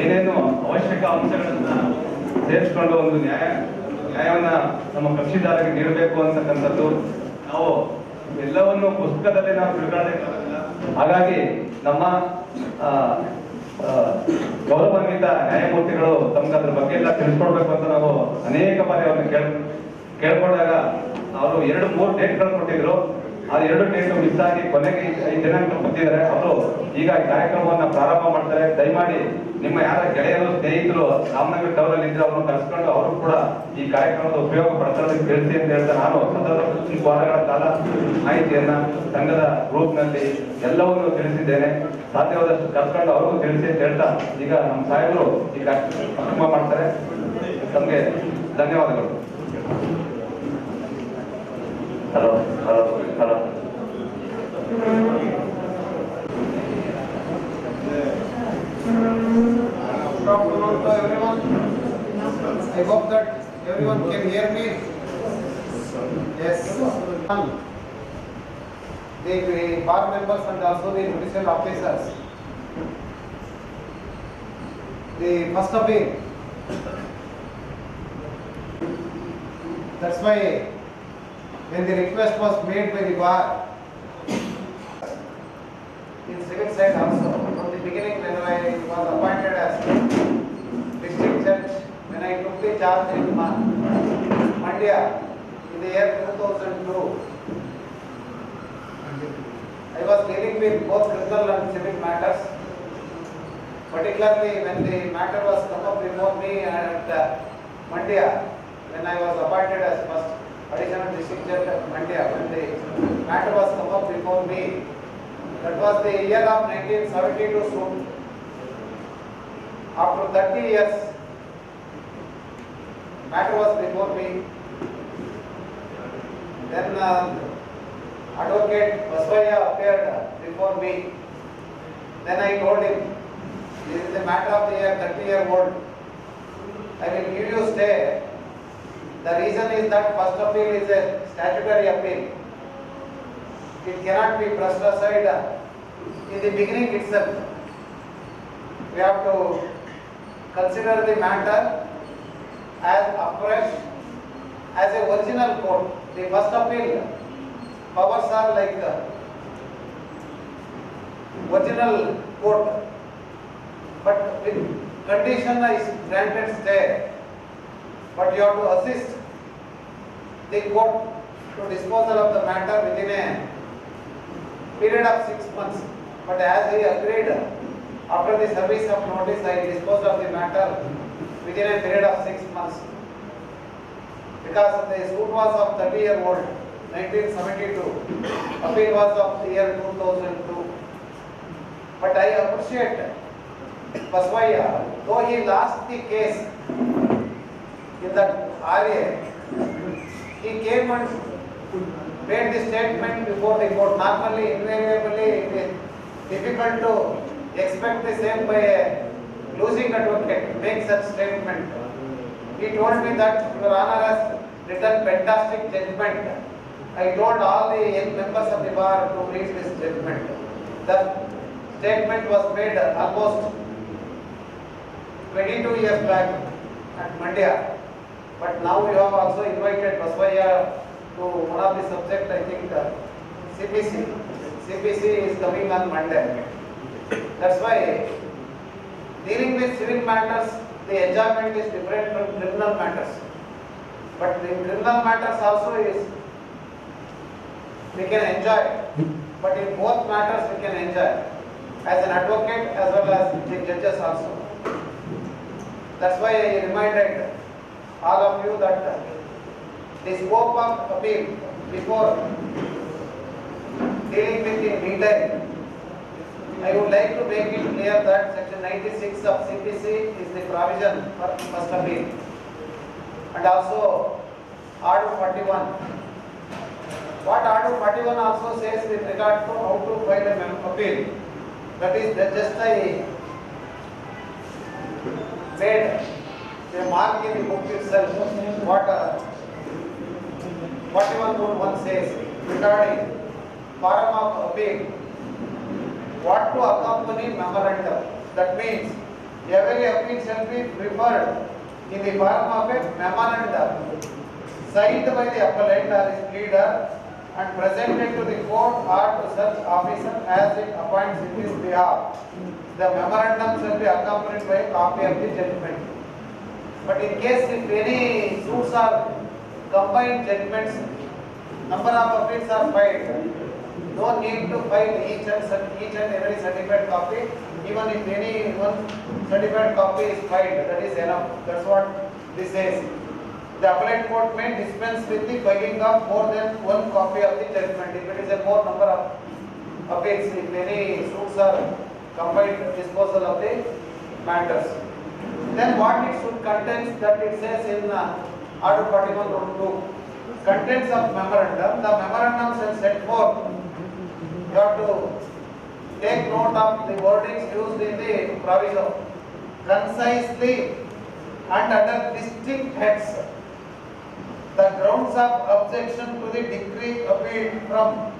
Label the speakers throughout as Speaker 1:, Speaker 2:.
Speaker 1: ಏನೇನು ಅವಶ್ಯಕ ಅಂಶಗಳನ್ನ ಸೇರಿಸ್ಕೊಂಡು ಒಂದು ನ್ಯಾಯ, ನ್ಯಾಯವನ್ನ ನಮ್ಮ ಕಕ್ಷಿದಾರರಿಗೆ ನೀಡಬೇಕು ಅಂತಕ್ಕಂಥದ್ದು ನಾವು ಎಲ್ಲವನ್ನು ಪುಸ್ತಕದಲ್ಲಿ ನಾವು ತಿಳ್ಕೊಳ್ಳೋದಕ್ಕಾಗಲ್ಲ. ಹಾಗಾಗಿ ನಮ್ಮ ಗೌರವಾನ್ವಿತ ನ್ಯಾಯಮೂರ್ತಿಗಳು ತಮ್ಗೆ ಅದ್ರ ಬಗ್ಗೆ ಎಲ್ಲ ತಿಳಿಸ್ಕೊಡ್ಬೇಕು ಅಂತ ನಾವು ಅನೇಕ ಬಾರಿ ಅವ್ರನ್ನ ಕೇಳ್, ಕೇಳ್ಕೊಂಡಾಗ ಅವರು ಎರಡು, ಮೂರು ಡೇಟ್ಗಳು ಕೊಟ್ಟಿದ್ರು. ಆ ಎರಡು ಡೇಟ್ ಮಿಸ್ ಆಗಿ ಕೊನೆಗೆ ಈ ದಿನಾಂಕ ಕೊಟ್ಟಿದ್ದಾರೆ. ಅವರು ಈಗ ಕಾರ್ಯಕ್ರಮವನ್ನ ಪ್ರಾರಂಭ ಮಾಡ್ತಾರೆ. ದಯಮಾಡಿ ನಿಮ್ಮ ಯಾರ ಗೆಳೆಯರು, ಸ್ನೇಹಿತರು, ರಾಮನಗರ ಟವರ್ ಅಲ್ಲಿ ಇದ್ರೆ ಅವ್ರನ್ನ ಕರೆಸ್ಕೊಂಡು ಅವರು ಕೂಡ ಈ ಕಾರ್ಯಕ್ರಮದ ಉಪಯೋಗ ಪಡ್ತಾರೆ ಕೇಳ್ತೀನಿ ಅಂತ ಹೇಳ್ತಾ ನಾನು ಸತತ ವಾರಗಳ ಕಾಲ ಮಾಹಿತಿಯನ್ನ ಸಂಘದ ಗ್ರೂಪ್ ಎಲ್ಲವನ್ನು ತಿಳಿಸಿದ್ದೇನೆ. ಸಾಧ್ಯವಾದಷ್ಟು ಕರ್ಕೊಂಡು ಅವ್ರಿಗೂ ತಿಳಿಸಿ ಅಂತ ಹೇಳ್ತಾ ಈಗ ನಮ್ಮ ಸಾಹೇಬರು ಈ ಕಾರ್ಯಕ್ರಮ ಪ್ರಾರಂಭ ಮಾಡ್ತಾರೆ. ತಮಗೆ ಧನ್ಯವಾದಗಳು. Hello
Speaker 2: hello hello. To everyone. I hope that everyone can hear me. Yes. The bar members and also the judicial officers. The first appeal. That's why when the request was made by the bar, in civil side also, beginning when I was appointed as district judge, when I took the charge in Mandya in the year 2002, I was dealing with both criminal and civil matters. Particularly when the matter was come up before me at uh, Mandya, when I was appointed as first additional district judge at Mandya, when the matter was come up before me, that was the year of 1972 soon. After 30 years, matter was before me. Then uh, advocate Baswaya appeared before me. Then I told him, this is a matter of the year 30 year old. I will give you stay. The reason is that first appeal is a statutory appeal. It cannot be brushed aside in the beginning itself. We have to consider the matter as afresh, as a original court. The first appeal powers are like uh, original court, but with condition is granted stay. But you have to assist the court to disposal of the matter within a period of six months. But as he agreed, after the service of notice, I disposed of the matter within a period of six months. Because the suit was of 30 year old, 1972. Appeal was of the year 2002. But I appreciate Baswaya, though he lost the case in that RA, he came and made the statement before the court. Normally, invariably, it is difficult to expect the same by a losing advocate, make such statement. He told me that your honor has written fantastic judgment. I told all the members of the bar to read this judgment. The statement was made almost 22 years back at Mandya. But now you have also invited Baswaya to one of the subject, I think, uh, CPC. CPC is coming on Monday. That's why dealing with civil matters, the enjoyment is different from criminal matters. But in criminal matters also is, we can enjoy, but in both matters we can enjoy, as an advocate as well as the judges also. That's why I reminded all of you that the scope of appeal before dealing with the detail, I would like to make it clear that section 96 of CPC is the provision for first appeal. And also Article 41. What Article 41 also says with regard to how to file a mem- appeal. That is that just I made a mark in the book itself, what uh, 41 rule 1 says regarding forum of appeal. What to accompany memorandum. That means every appeal shall be preferred in the form of a memorandum signed by the appellant or his pleader and presented to the court or to such officer as it appoints in his behalf. The memorandum shall be accompanied by a copy of the judgment. But in case if any suits are combined judgments, number of appeals are filed, no need to file each and each and every certified copy, even if any one certified copy is filed, that is enough, that's what this says. The appellate court may dispense with the filing of more than one copy of the judgment, if it is a more number of appeals, if suits are combined disposal of the matters. Then what it should contain that it says in uh, Forty-one two, contents of memorandum, the memorandum shall set forth. You have to take note of the wordings used in the proviso. Concisely and under distinct heads. The grounds of objection to the decree appealed from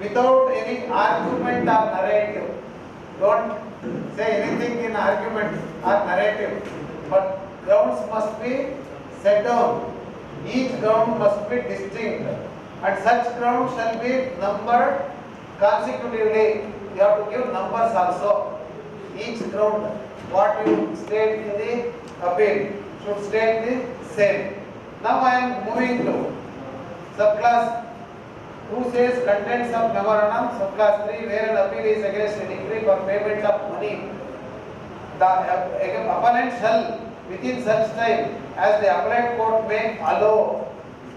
Speaker 2: without any argument or narrative. Don't say anything in argument or narrative, but grounds must be set down. Each ground must be distinct, and such ground shall be numbered consecutively. You have to give numbers also. Each ground, what you state in the appeal, should state the same. Now I am moving to subclass who says contents of memorandum, subclass three, where an appeal is against a decree for payment of money. The uh, appellant shall within such time as the appellate court may allow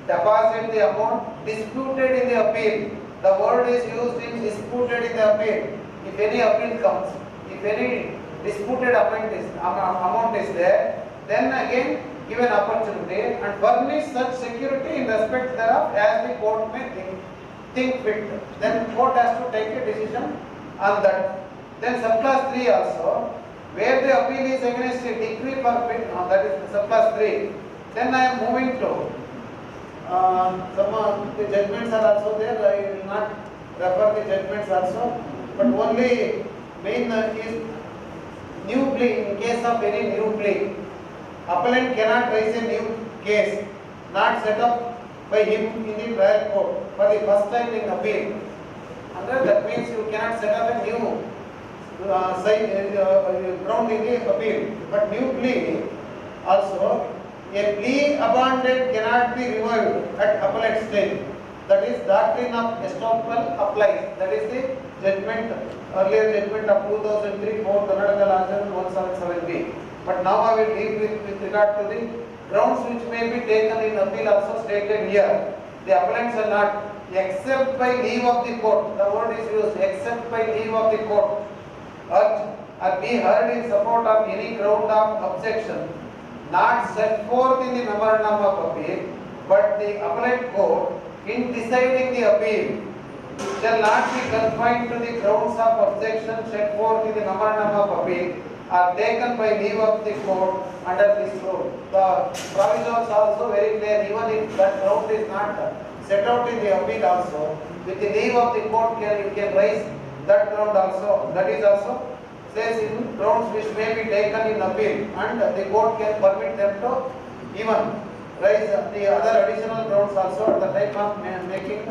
Speaker 2: deposit the amount disputed in the appeal. The word is used in disputed in the appeal. If any appeal comes, if any disputed amount is, am- amount is there, then again give an opportunity and furnish such security in respect thereof as the court may think, think fit. Then court has to take a decision on that. Then subclass three also, where the appeal is against a decree for, pay- uh, that is subclass three. Then I am moving to, uh, some of the judgments are also there, I will not refer the judgments also, but only main uh, is new plea, in case of any new plea. Appellant cannot raise a new case not set up by him in the trial court for the first time in appeal. Under that means you cannot set up a new uh, side, uh, uh, ground in the appeal. But new plea also, a plea abandoned cannot be revived at appellate stage. That is doctrine of estoppel applies. That is the judgment, earlier judgment of 2003, 4 Karnataka Law Journal 177B. But now I will deal with, with regard to the grounds which may be taken in appeal also stated here. The appellant shall not, except by leave of the court, the word is used, except by leave of the court, urge or be heard in support of any ground of objection not set forth in the memorandum of appeal, but the appellate court in deciding the appeal shall not be confined to the grounds of objection set forth in the memorandum of appeal are taken by leave of the court under this rule. The provisions also very clear, even if that ground is not set out in the appeal also, with the leave of the court can, you can raise that ground also, that is also says in grounds which may be taken in appeal and the court can permit them to even raise the other additional grounds also at the time of making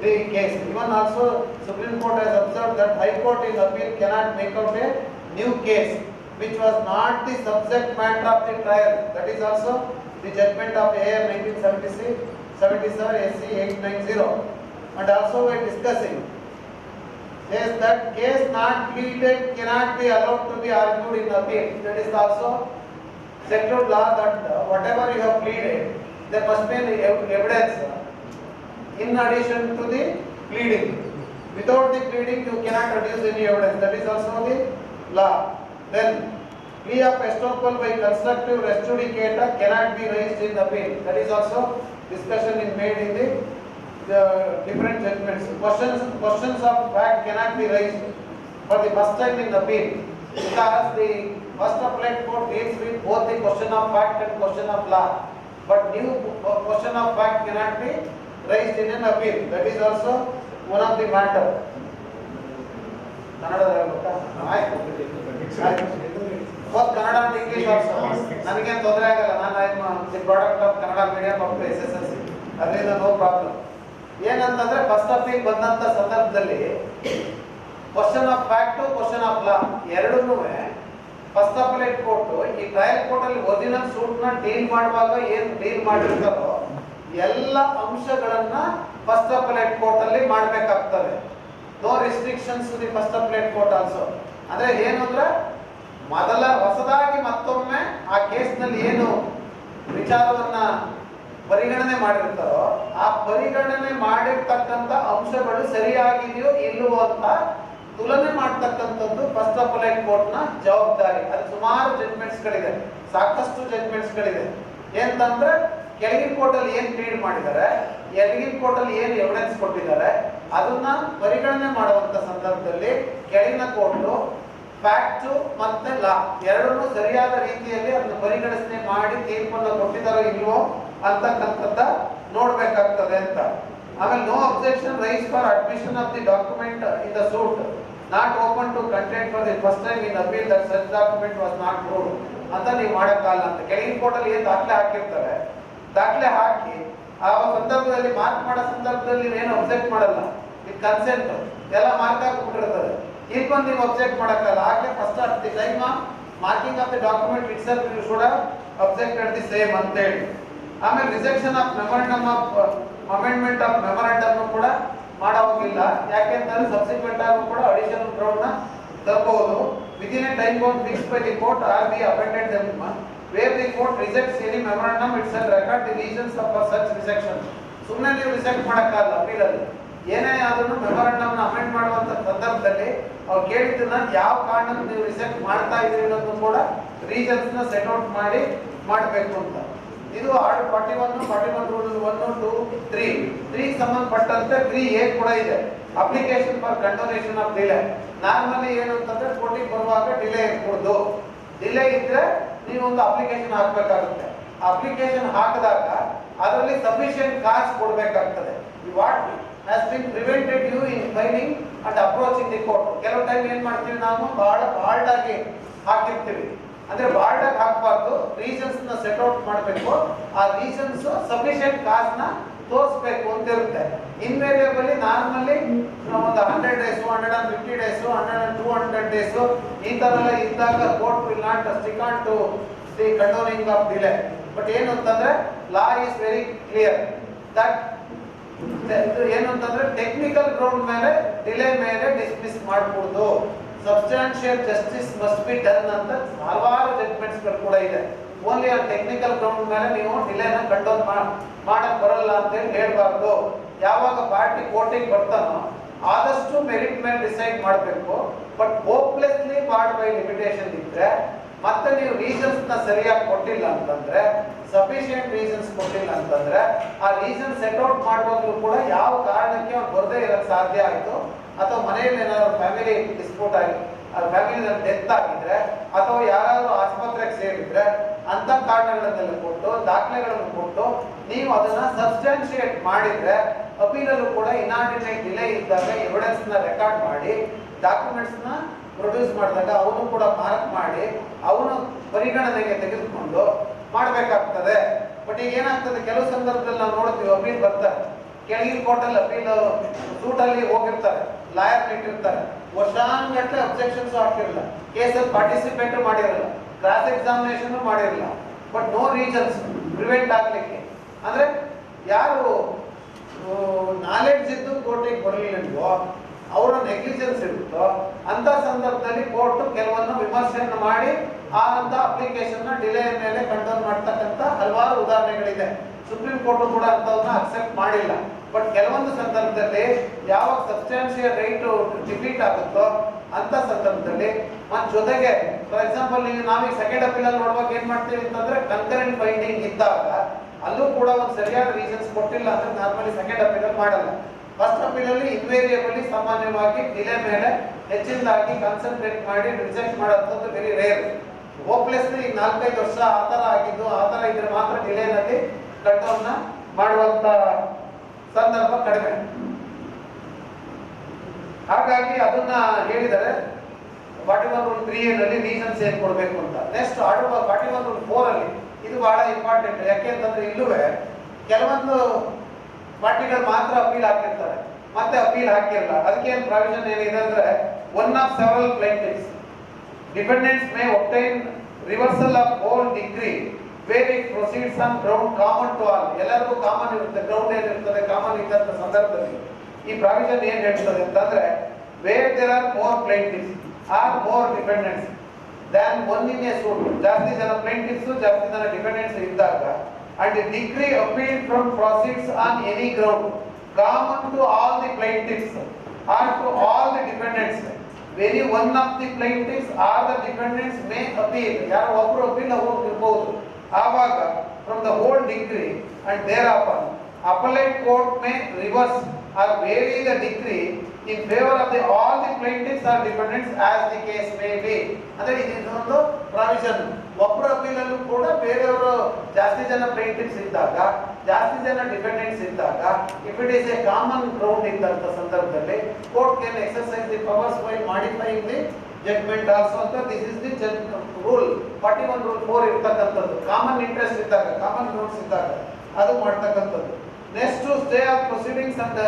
Speaker 2: the case. Even also Supreme Court has observed that High Court in appeal cannot make out a new case which was not the subject matter of the trial. That is also the judgment of AR 1976, 77 SC 890. And also we are discussing says that case not pleaded cannot be allowed to be argued in appeal. That is also settled law that uh, whatever you have pleaded, there must be evidence in addition to the pleading. Without the pleading, you cannot produce any evidence. That is also the law. Then plea of estoppel by constructive res cannot be raised in appeal. That is also discussion is made in the the different judgments. Questions, questions of fact cannot be raised for the first time in appeal because the first appellate court deals with both the question of fact and question of law. But new uh, question of fact cannot be raised in an appeal. That is also one of the matter. ಕನ್ನಡದ ಹೇಳ್ಬೇಕಾ? ಆಯ್ತು. ಆಯ್ತು. both Kannada and English also ನನಗೇನು ತೊಂದರೆ ಆಗಲ್ಲ ನಾನು I the product of Kannada medium up to S S L C ಅದರಿಂದ no problem ಏನಂತಂದ್ರೆ ಫಸ್ಟ್ ಅಪೀಲ್ ಬಂದಂತ ಸಂದರ್ಭದಲ್ಲಿ question of fact question of law ಎರಡನ್ನೂ ಫಸ್ಟ್ ಅಪಲೇಟ್ ಕೋರ್ಟ್ ಈ ಟ್ರಯಲ್ ಕೋರ್ಟ್ ಅಲ್ಲಿ ಒರಿಜಿನಲ್ ಸೂಟ್ನ ಡೀಲ್ ಮಾಡುವಾಗ ಏನ್ ಡೀಲ್ ಮಾಡಿರ್ತಾರೋ ಎಲ್ಲ ಅಂಶಗಳನ್ನ ಫಸ್ಟ್ ಅಪಲೇಟ್ ಕೋರ್ಟ್ ಅಲ್ಲಿ ಮಾಡ್ಬೇಕಾಗ್ತದೆ. No restrictions the first appellate court also ಅಂದ್ರೆ ಏನು ಮೊದಲ ಹೊಸದಾಗಿ ಮತ್ತೊಮ್ಮೆ ಆ ಕೇಸ್ನಲ್ಲಿ ಏನು ವಿಚಾರವನ್ನ ಪರಿಗಣನೆ ಮಾಡಿರ್ತಾರೋ, ಆ ಪರಿಗಣನೆ ಮಾಡಿರ್ತಕ್ಕಂಥ ಅಂಶಗಳು ಸರಿಯಾಗಿದೆಯೋ ಇಲ್ಲವೋ ಅಂತ ತುಲನೆ ಮಾಡ್ತಕ್ಕಂಥದ್ದು ಫಸ್ಟ್ ಅಪಲೈಟ್ ಕೋರ್ಟ್ನ ಜವಾಬ್ದಾರಿ. ಅದು ಸುಮಾರು ಜಡ್ಮೆಂಟ್ಸ್ ಗಳಿದೆ. ಸಾಕಷ್ಟು ಜಡ್ಮೆಂಟ್ಸ್ ಗಳಿದೆ. ಏನಂತಂದ್ರೆ ಕೆಳಗಿನ ಕೋರ್ಟ್ ಅಲ್ಲಿ ಏನ್ ಟ್ರೀಟ್ ಮಾಡಿದ್ದಾರೆ, ಎಡಗಿನ ಕೋರ್ಟ್ ಅಲ್ಲಿ ಏನ್ ಎವಿಡೆನ್ಸ್ ಕೊಟ್ಟಿದ್ದಾರೆ, ಅದನ್ನ ಪರಿಗಣನೆ ಮಾಡುವಂತ ಸಂದರ್ಭದಲ್ಲಿ ಕೆಳಗಿನ ಕೋರ್ಟ್ ಫ್ಯಾಕ್ಟ್ ಮತ್ತೆ ಲಾ ಎರಡನ್ನೂ ಸರಿಯಾದ ರೀತಿಯಲ್ಲಿ ಅದನ್ನ ಪರಿಗಣಿಸನೆ ಮಾಡಿ ತೀರ್ಪನ್ನು ಕೊಟ್ಟಿದ್ದಾರೋ ಇಲ್ವೋ ಅಂತಕ್ಕಂಥದ್ದ ನೋಡ್ಬೇಕಾಗ್ತದೆ ಅಂತ. ಆಮೇಲೆ no objection raise for admission of the document in the suit not open to content for the first time in appeal that such document was not prove ಅಂತ ನೀವು ಮಾಡೋಕ್ಕಾಗಲ್ಲ ಅಂತ. ಕೆಳಗಿನ ಕೋರ್ಟಲ್ಲಿ ಏನು ದಾಖಲೆ ಹಾಕಿರ್ತಾರೆ? ದಾಖಲೆ ಹಾಕಿ ಆ ಸಂದರ್ಭದಲ್ಲಿ ಮಾರ್ಕ್ ಮಾಡೋ ಸಂದರ್ಭದಲ್ಲಿ ಏನು ಅಬ್ಜೆಕ್ಟ್ ಮಾಡಲ್ಲ. ಇದು ಕನ್ಸೆಂಟ್ ಎಲ್ಲ ಮಾರ್ಕ್ ಹಾಕ್ಬಿಟ್ಟಿರ್ತದೆ ಈಗ ಬಂದು ನೀವು ಅಬ್ಜೆಕ್ಟ್ ಮಾಡೋಕ್ಕಾಗಲ್ಲ. ಹಾಗೆ first of the time marking of the document its self you should object at the same ಅಂತ ಹೇಳಿ. ಆಮೇಲೆ rejection of memorandum of amendment of memorandum ಕೂಡ ಮಾಡೋ ಹೋಗಿಲ್ಲ. ಯಾಕೆಂತಂದ್ರೆ ಸಬ್ಸಿಕ್ವೆಂಟ್ ಆಗಿ ಕೂಡ ಅಡಿಷನಲ್ ಗ್ರೌಂಡ್ನ ತರಬಹುದು within a time bound fix by the court or the appended them where the court rejects any memorandum its and record the reasons of such rejection ಸುಮ್ಮನೆ ನೀವು ರಿಜೆಕ್ಟ್ ಮಾಡೋಕ್ಕಾಗಲ್ಲ ಅಪೀಲ್ ಅಲ್ಲಿ ಏನೇ ಆದ್ರೂ ಮೆಮೊರಂಡಮ್ ಅಮೆಂಡ್ ಮಾಡುವಂತ ಸಂದರ್ಭದಲ್ಲಿ ಅವ್ರು ಕೇಳಿದ್ದನ್ನ ಯಾವ ಕಾರಣಕ್ಕೆ ನೀವು ರಿಜೆಕ್ಟ್ ಮಾಡ್ತಾ ಇದ್ರಿ ಅನ್ನೋದನ್ನು ಕೂಡ ರೀಸನ್ಸ್ನ ಸೆಟ್ ಔಟ್ ಮಾಡಿ ಮಾಡಬೇಕು ಅಂತ. ಇದು order forty one forty one rule one two three three ಸಂಬಂಧಪಟ್ಟಂತೆ ತ್ರೀ ಏ ಕೂಡ ಇದೆ. Application for condonation of delay normally ಏನು ಅಂತಂದ್ರೆ ಕೋರ್ಟಿಗೆ ಬರುವಾಗ ಡಿಲೇ ಇರ್ಬೋದು. ಡಿಲೇ ಇದ್ರೆ ನೀವು ಒಂದು ಅಪ್ಲಿಕೇಶನ್ ಹಾಕ್ಬೇಕಾಗುತ್ತೆ. ಅಪ್ಲಿಕೇಶನ್ ಹಾಕಿದಾಗ ಅದರಲ್ಲಿ ಸಫಿಶಿಯಂಟ್ ಕಾಸ್ ಕೊಡಬೇಕಾಗ್ತದೆ. What has been prevented you in filing and approaching the court ಕೆಲವು ಟೈಮ್ ಏನ್ ಮಾಡ್ತೀವಿ ನಾವು? ಬಹಳ ಬಾಲ್ಡ್ ಆಗಿ ಹಾಕಿರ್ತೀವಿ. ಅಂದ್ರೆ ಬಾರ್ಡರ್ ಹಾಕಬಾರ್ದು ರೀಸನ್ಸ್ನ ಸೆಟ್ ಔಟ್ ಮಾಡಬೇಕು. ಆ ರೀಸನ್ಸ್ ಸಫಿಷಿಯೆಂಟ್ ಕಾಸ್ನ ತೋರಿಸ್ಬೇಕು ಅಂತ ಇರುತ್ತೆ. ಇನ್ವೇರಿಯಬಲಿ ನಾರ್ಮಲಿ ಒಂದು hundred days hundred and fifty days hundred and two hundred days ಈ ತರ ಎಲ್ಲ ಇದ್ದಾಗ court will not stick on to the condoning of delay but ಏನು ಅಂತಂದ್ರೆ law is very clear that ಏನು ಅಂತಂದ್ರೆ ಟೆಕ್ನಿಕಲ್ ಗ್ರೌಂಡ್ ಮೇಲೆ ಡಿಲೇ ಮೇಲೆ ಡಿಸ್ಮಿಸ್ ಮಾಡಬಹುದು substantial justice must be done ಅಂತ ಹಲವಾರು ಜಡ್ಜ್ಮೆಂಟ್ಸ್ಗಳು ಕೂಡ ಇದೆ. ಓನ್ಲಿ ಆ ಟೆಕ್ನಿಕಲ್ ಗ್ರೌಂಡ್ ಮೇಲೆ ನೀವು ಡಿಲೇನ ಕಂಟ್ರೋಲ್ ಮಾಡಕ್ ಬರಲ್ಲ ಅಂತ ಹೇಳಿ ಹೇಳ್ಬಾರ್ದು. ಯಾವಾಗ ಪಾರ್ಟಿ ಕೋರ್ಟಿಗೆ ಬರ್ತಾನೋ ಆದಷ್ಟು ಮೆರಿಟ್ ಮೇಲೆ ಡಿಸೈಡ್ ಮಾಡಬೇಕು. But hopelessly barred by limitation ಇದ್ರೆ ಮತ್ತೆ ನೀವು ರೀಸನ್ಸ್ನ ಸರಿಯಾಗಿ ಕೊಟ್ಟಿಲ್ಲ ಅಂತಂದ್ರೆ ಸಫಿಶಿಯಂಟ್ ರೀಸನ್ಸ್ ಕೊಟ್ಟಿಲ್ಲ ಅಂತಂದ್ರೆ, ಆ ರೀಸನ್ ಸೆಟ್ ಔಟ್ ಮಾಡುವಾಗಲೂ ಕೂಡ ಯಾವ ಕಾರಣಕ್ಕೆ ಅವ್ರು ಬರದೇ ಇರೋಕ್ಕೆ ಸಾಧ್ಯ ಆಯ್ತು? ಅಥವಾ ಮನೆಯಲ್ಲಿ ಏನಾದ್ರು ಫ್ಯಾಮಿಲಿ ಡಿಸ್ಪ್ಯೂಟ್ ಆಗಿ ಫ್ಯಾಮಿಲಿ ಡೆತ್ ಆಗಿದ್ರೆ, ಅಥವಾ ಯಾರಾದರೂ ಆಸ್ಪತ್ರೆಗೆ ಸೇರಿದ್ರೆ, ಅಂತ ಕಾರಣಗಳನ್ನೆಲ್ಲ ಕೊಟ್ಟು, ದಾಖಲೆಗಳನ್ನು ಕೊಟ್ಟು, ನೀವು ಅದನ್ನ ಸಬ್ಸ್ಟಾನ್ಶಿಯೇಟ್ ಮಾಡಿದ್ರೆ ಅಪೀಲಲ್ಲೂ ಕೂಡ ಇನಾರ್ಡಿನೇಟ್ ಡಿಲೇ ಇದ್ದಾಗ ಎವಿಡೆನ್ಸ್ನ ರೆಕಾರ್ಡ್ ಮಾಡಿ ಡಾಕ್ಯುಮೆಂಟ್ಸ್ನ ಪ್ರೊಡ್ಯೂಸ್ ಮಾಡಿದಾಗ ಅವನು ಕೂಡ ಮಾರ್ಕ್ ಮಾಡಿ ಅವನು ಪರಿಗಣನೆಗೆ ತೆಗೆದುಕೊಂಡು ಮಾಡಬೇಕಾಗ್ತದೆ. ಬಟ್ ಈಗ ಏನಾಗ್ತದೆ? ಕೆಲವು ಸಂದರ್ಭದಲ್ಲಿ ನಾವು ನೋಡ್ತೀವಿ, ಅಪೀಲ್ ಬರ್ತಾರೆ. ಕೆಳಗಿನ ಕೋರ್ಟಲ್ಲಿ ಅಪೀಲ್ ಸೂಟಲ್ಲಿ ಹೋಗಿರ್ತಾರೆ. ಲಾಯರ್ ಇಟ್ಟಿರ್ತಾರೆ ವರ್ಷಾನ್ಗಟ್ಟಲೆ ಅಬ್ಜೆಕ್ಷನ್ಸ್ ಹಾಕಿರಲ್ಲ. ಕೇಸಲ್ಲಿ ಪಾರ್ಟಿಸಿಪೇಟ್ ಮಾಡಿರಲ್ಲ. ಕ್ರಾಸ್ ಎಕ್ಸಾಮಿನೇಷನ್ ಮಾಡಿರಲ್ಲ. ಬಟ್ ನೋ ರೀಸನ್ಸ್ ಪ್ರಿವೆಂಟ್ ಆಗಲಿಕ್ಕೆ. ಅಂದ್ರೆ ಯಾರು ನಾಲೆಡ್ಜ್ ಇದ್ದು ಕೋರ್ಟಿಗೆ ಬರಲಿಲ್ಲವೋ ಅವರ ನೆಗ್ಲಿಜೆನ್ಸ್ ಇರುತ್ತೋ, ಅಂತ ಸಂದರ್ಭದಲ್ಲಿ ಕೋರ್ಟ್ ಕೆಲವೊಂದು ವಿಮರ್ಶೆಯನ್ನು ಮಾಡಿ, ಆ ಅಂತ ಅಪ್ಲಿಕೇಶನ್ ಡಿಲೇ ಮೇಲೆ ಕಂಟ್ರೋಲ್ ಮಾಡ್ತಕ್ಕಂಥ ಹಲವಾರು ಉದಾಹರಣೆಗಳಿದೆ. ಸುಪ್ರೀಂ ಕೋರ್ಟ್ ಕೂಡ ಅಂತವನ್ನ ಅಕ್ಸೆಪ್ಟ್ ಮಾಡಿಲ್ಲ. ಬಟ್ ಕೆಲವೊಂದು ಸಂದರ್ಭದಲ್ಲಿ ಯಾವಾಗ ಸಬ್ಸ್ಟಾನ್ಸಿಯಲ್ ರೈಟ್ ಡಿಫೀಟ್ ಆಗುತ್ತೋ, ಅಂತ ಸಂದರ್ಭದಲ್ಲಿ ಮತ್ ಜೊತೆಗೆ ಫಾರ್ ಎಕ್ಸಾಂಪಲ್ ನೀವು ನಾವೀಗ ಸೆಕೆಂಡ್ ಅಪೀಲ್ ಅಲ್ಲಿ ನೋಡುವಾಗ ಏನ್ ಮಾಡ್ತೀವಿ ಅಂತಂದ್ರೆ ಕನ್ಕರೆಂಟ್ ಫೈಂಡಿಂಗ್ ಇದ್ದಾಗ, ಅಲ್ಲೂ ಕೂಡ ಒಂದು ಸರಿಯಾದ ರೀಸನ್ಸ್ ಕೊಟ್ಟಿಲ್ಲ ಅಂದ್ರೆ ನಾರ್ಮಲಿ ಸೆಕೆಂಡ್ ಅಪೀಲ್ ಮಾಡಲ್ಲ. ಫಸ್ಟ್ ಅಪೀಲ್ ಅಲ್ಲಿ ಇನ್ವೇರಿಯಬಲಿ ಸಾಮಾನ್ಯವಾಗಿ ಡಿಲೇ ಮೇಲೆ ಹೆಚ್ಚಿನದಾಗಿ ಕಾನ್ಸಂಟ್ರೇಟ್ ಮಾಡಿ ರಿಜೆಕ್ಟ್ ಮಾಡುವಂಥದ್ದು ವೆರಿ ರೇರ್ ಹೋಪ್ಲೆಸ್ ಈಗ ನಾಲ್ಕೈದು ವರ್ಷ ಆ ಥರ ಆಗಿದ್ದು, ಆ ಥರ ಇದ್ರೆ ಮಾತ್ರ ಡಿಲೇನಲ್ಲಿ ಕಟ್ಟವನ್ನ ಮಾಡುವಂತ ಸಂದರ್ಭ ಕಡಿಮೆ. ಹಾಗಾಗಿ ಅದನ್ನ ಹೇಳಿದರೆ ಫಾರ್ಟಿ ಒನ್ ರೂಲ್ ತ್ರೀ ನಲ್ಲಿ ರೀಸನ್ಸ್ ಏನ್ ಕೊಡಬೇಕು ಅಂತ. ನೆಕ್ಸ್ಟ್ ಆಡುವ ಫಾರ್ಟಿ ಒನ್ ರೂಲ್ ಫೋರ್ ಅಲ್ಲಿ ಇದು ಬಹಳ ಇಂಪಾರ್ಟೆಂಟ್ ಯಾಕೆ ಅಂತಂದ್ರೆ ಇಲ್ಲೂ ಕೆಲವೊಂದು ಪಾರ್ಟಿಗಳು ಮಾತ್ರ ಅಪೀಲ್ ಹಾಕಿರ್ತಾರೆ. ಮತ್ತೆ ಅಪೀಲ್ ಹಾಕಿರಲ್ಲ. ಅದಕ್ಕೆ ಏನು ಪ್ರಾವಿಷನ್ ಏನಿದೆ ಅಂದ್ರೆ one of several plaintiffs defendants may obtain reversal of whole decree where it proceeds on ground common to all ಎಲ್ಲರಿಗೂ ಕಾಮನ್ ಇರುತ್ತೆ. ಗ್ರೌಂಡ್ ಏನಿರ್ತದೆ ಕಾಮನ್ ಇದ್ದಂತ ಸಂದರ್ಭದಲ್ಲಿ. ಈ ಪ್ರಾವಿಷನ್ ಏನು ಹೇಳ್ತದೆ ಅಂತಂದ್ರೆ where there are more plaintiffs or more defendants than one in a suit ಜಾಸ್ತಿ ಜನ ಪ್ಲೇಂಟಿವ್ಸ್ ಜಾಸ್ತಿ ಜನ ಡಿಪೆಂಡೆಂಟ್ಸ್ ಇದ್ದಾಗ and decree appeal from proceeds on any ground common to all the plaintiffs or to all the defendants very one of the plaintiffs or the defendants may appeal ಯಾರೋ ಒಬ್ರು appeal ಹೋಗಿರ್ಬೋದು ಆವಾಗ from the whole decree and thereupon appellate court may reverse or vary the decree in favour of the all the plaintiffs or defendants as the case may be ಅಂದ್ರೆ ಇದೊಂದು provision ಒಬ್ಬರ ಅಪೀಲಲ್ಲೂ ಕೂಡ ಬೇರೆಯವರು ಜಾಸ್ತಿ ಜನ ಪೇಂಟಿಂಗ್ಸ್ ಇದ್ದಾಗ, ಜಾಸ್ತಿ ಜನ ಡಿಪೆಂಡೆಂಟ್ಸ್ ಇದ್ದಾಗ if it is a common ground ಇದ್ದಂತ ಸಂದರ್ಭದಲ್ಲಿ court can exercise the powers by modifying the judgment also ಅಂತ this is the rule forty one rule four ಇರ್ತಕ್ಕಂಥದ್ದು. ಕಾಮನ್ ಇಂಟ್ರೆಸ್ಟ್ ಇದ್ದಾಗ ಕಾಮನ್ ರೂಲ್ಸ್ ಇದ್ದಾಗ ಅದು ಮಾಡ್ತಕ್ಕಂಥದ್ದು. Next stay of proceedings and